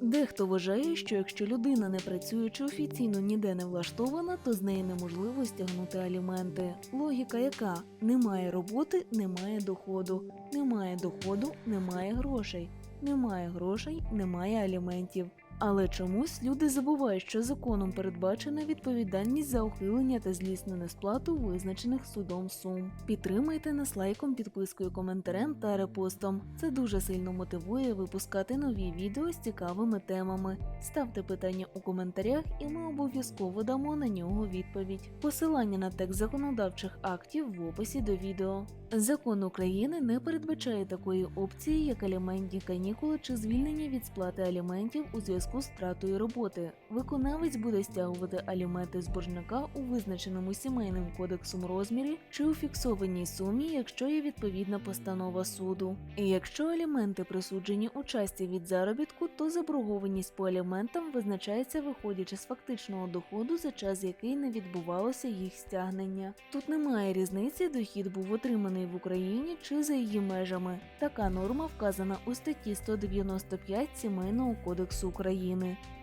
Дехто вважає, що якщо людина не працює чи офіційно ніде не влаштована, то з неї неможливо стягнути аліменти. Логіка яка? Немає роботи, немає доходу. Немає доходу, немає грошей. Немає грошей, немає аліментів. Але чомусь люди забувають, що законом передбачена відповідальність за ухилення та злісну несплату визначених судом сум. Підтримайте нас лайком, підпискою, коментарем та репостом. Це дуже сильно мотивує випускати нові відео з цікавими темами. Ставте питання у коментарях, і ми обов'язково дамо на нього відповідь. Посилання на текст законодавчих актів в описі до відео. Закон України не передбачає такої опції, як аліментні канікули чи звільнення від сплати аліментів у зв'язку з втратою роботи. Виконавець буде стягувати аліменти з боржника у визначеному сімейним кодексом розмірі чи у фіксованій сумі, якщо є відповідна постанова суду. І якщо аліменти присуджені у часті від заробітку, то заборгованість по аліментам визначається виходячи з фактичного доходу за час, який не відбувалося їх стягнення. Тут немає різниці, дохід був отриманий в Україні чи за її межами. Така норма вказана у статті 195 Сімейного кодексу України.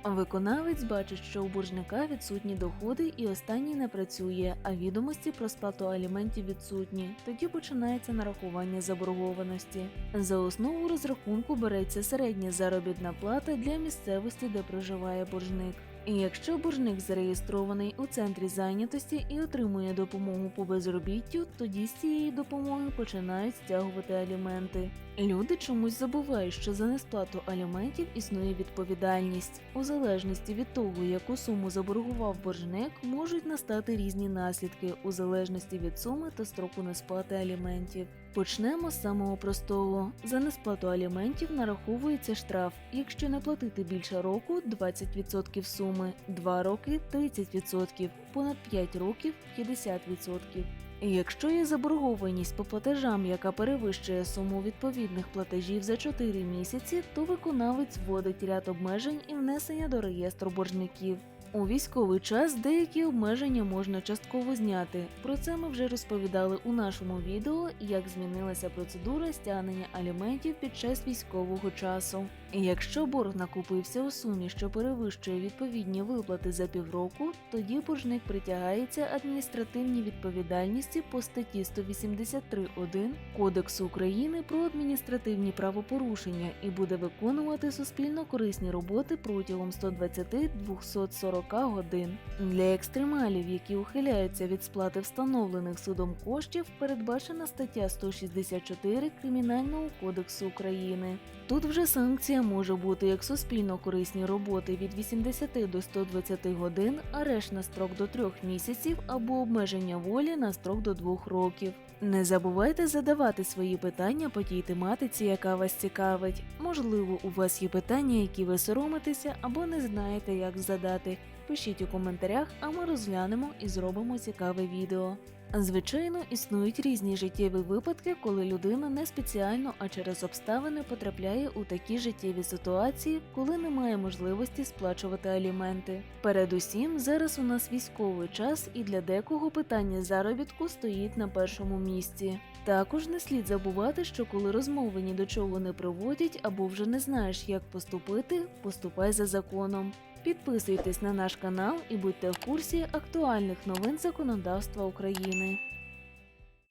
Виконавець бачить, що у боржника відсутні доходи і останній не працює, а відомості про сплату аліментів відсутні. Тоді починається нарахування заборгованості. За основу розрахунку береться середня заробітна плата для місцевості, де проживає боржник. Якщо боржник зареєстрований у центрі зайнятості і отримує допомогу по безробіттю, тоді з цієї допомоги починають стягувати аліменти. Люди чомусь забувають, що за несплату аліментів існує відповідальність. У залежності від того, яку суму заборгував боржник, можуть настати різні наслідки у залежності від суми та строку несплати аліментів. Почнемо з самого простого: за несплату аліментів нараховується штраф. Якщо не платити більше року 20% суми, 2 роки 30%, понад 5 років 50%. Якщо є заборгованість по платежам, яка перевищує суму відповідних платежів за 4 місяці, то виконавець вводить ряд обмежень і внесення до реєстру боржників. У військовий час деякі обмеження можна частково зняти. Про це ми вже розповідали у нашому відео, як змінилася процедура стягнення аліментів під час військового часу. Якщо борг накопився у сумі, що перевищує відповідні виплати за півроку, тоді боржник притягається адміністративній відповідальності по статті 183.1 Кодексу України про адміністративні правопорушення і буде виконувати суспільно корисні роботи протягом 120-240 годин. Для екстремалів, які ухиляються від сплати встановлених судом коштів, передбачена стаття 164 Кримінального кодексу України. Тут вже санкція може бути як суспільно корисні роботи від 80 до 120 годин, арешт на строк до 3 місяців або обмеження волі на строк до 2 років. Не забувайте задавати свої питання по тій тематиці, яка вас цікавить. Можливо, у вас є питання, які ви соромитеся або не знаєте, як задати. Пишіть у коментарях, а ми розглянемо і зробимо цікаве відео. Звичайно, існують різні життєві випадки, коли людина не спеціально, а через обставини потрапляє у такі життєві ситуації, коли немає можливості сплачувати аліменти. Передусім, зараз у нас військовий час, і для декого питання заробітку стоїть на першому місці. Також не слід забувати, що коли розмови ні до чого не приводять або вже не знаєш, як поступити, поступай за законом. Підписуйтесь на наш канал і будьте в курсі актуальних новин законодавства України. Amen.